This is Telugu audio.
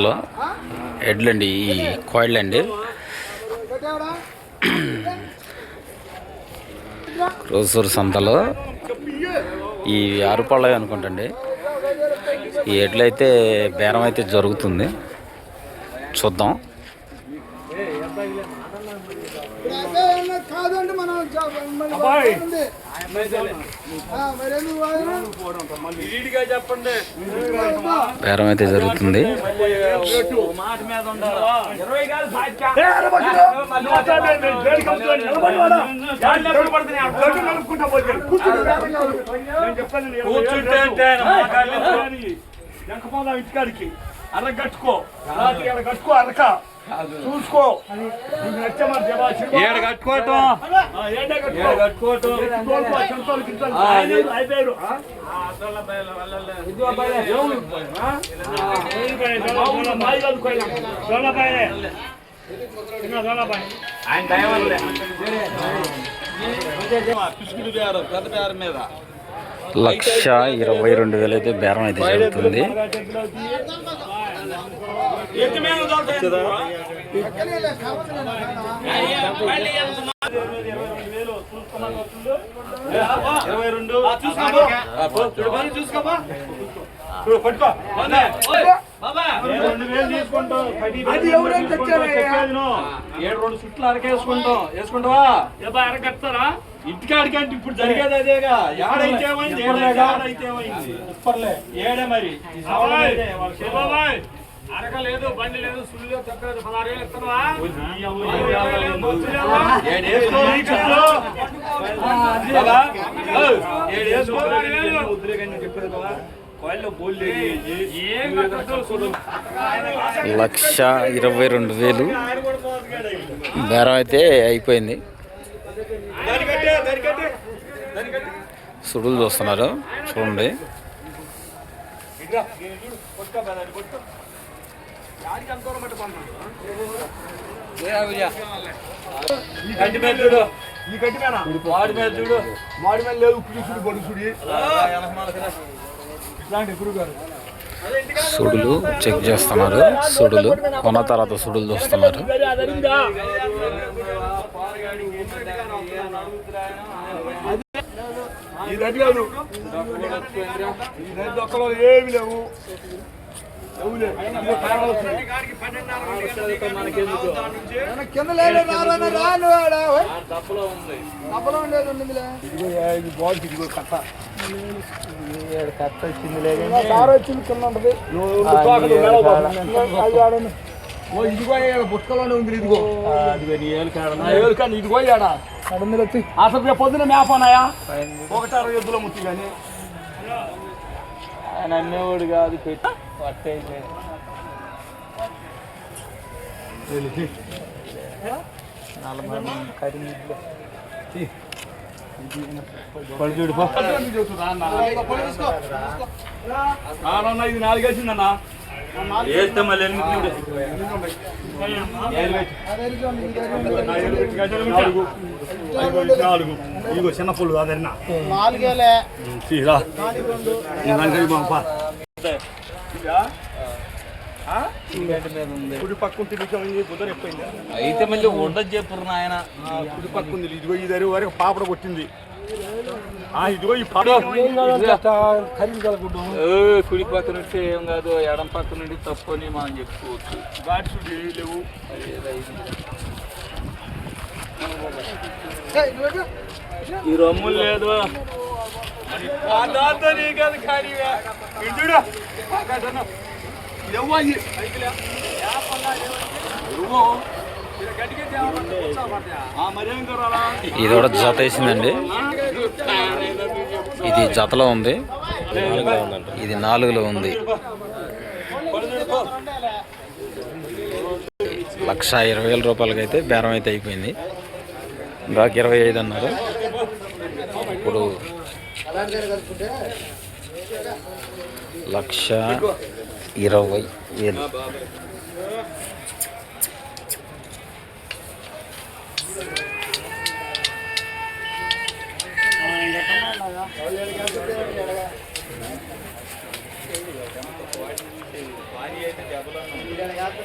హలో. ఎడ్లండి ఈ కోళ్ళండి రోజూరు సంతలో ఈ ఆరుపాళ్ళవి అనుకుంటండి. ఈ ఎడ్లయితే బేరం అయితే జరుగుతుంది. చూద్దాం కాదండి మనం జా- మన అబ్బాయి. ఉంది. ఆ, మరెందుకు వాదన? ఈడిగా చెప్పండి. బేరం అయితే జరుగుతుంది కూర్చుంటే అక్కడ కట్టుకో అరక. చూసుకో. ఏడ కట్టుకోవటం ఏండే కట్టుకో. ఏడ కట్టుకోవటం అయిపోయారు. ఆయన. పిసికిడి బేరం, పెద్ద బేరం మీద లక్ష ఇరవై రెండు వేలు అయితే బేరం అయితే జరుగుతుంది ఇరవై రెండు చూసుకోమా పట్టుకో. రెండు వేలు తీసుకుంటాం ఏడు రెండు చుట్లు అరకేసుకుంటాం వేసుకుంటావా ఏబ్బా, ఇంటికాడికంటే ఇప్పుడు జరిగేది అదేగా ఏడైతే ఏడే మరి ఈ బండి లేదు సుళ్ళు పదహారు వేలు ఇస్తున్నావా? ఇరవై లక్ష ఇరవై రెండు వేలు. బేరం అయితే అయిపోయింది. సుడులు చూస్తున్నారు. చూడండి. ఈ గడ్డి మీద చూడు. ఈ గట్టి మీద. వాడి మీద చూడు. మాడి మీద లేదు ఉప్పు చూసుడు పొడి చూడి. ఇట్లాంటి గురువు గారు సుడులు చెక్ చేస్తున్నారు. సుడులు. కొన్న తర్వాత సుడులు చూస్తున్నారు. ఈ కాదు ఈ ఏమి లేవు. కింద రాను ఉంది ఉండేది ఇదిగో ఇది బాగుంది ఇదిగో కట్ట ఇంకా వచ్చింది ఓ ఇదిగో బుట్టలోనే ఉంది ఇదిగో అదిగో నీ ఏలు కాడ ఏలు ఇదిగో ఆడ అసలు పొద్దున మేపనాయా ఒకటారు ఎద్దుల ముత్తి కానీ ఆయన అమ్మేవాడు కాదు పెట్టి పట్టయితే పడిచూడు ఇది నాలుగేసిందన్న వేస్తే మళ్ళీ ఎనిమిది నాలుగు ఇదిగో చిన్న పుల్లు అదన్నా కుడి పక్కన తిరిగి అయితే మళ్ళీ ఉండదు చెప్పరు నాయన. కుడి పక్క ఇదిగో ఈ వరకు పాపడ కొట్టింది. ఇదిగో ఈ కుడి పక్క నుండి ఏం కాదు ఎడం పక్క నుండి తప్పు అని మనం చెప్పుకోవచ్చు. ఘాట్ సుడి లేవు. ఈ రొమ్ములు లేదు. లేవు కరాలా ఇది కూడా జత వేసిందండి. ఇది జతలో ఉంది. ఇది నాలుగులో ఉంది. లక్ష ఇరవై వేల రూపాయలకి అయితే బేరం అయితే అయిపోయింది. ఇందాక ఇరవై ఐదు అన్నారు. ఇప్పుడు లక్ష ఇరవై వేలు యాభై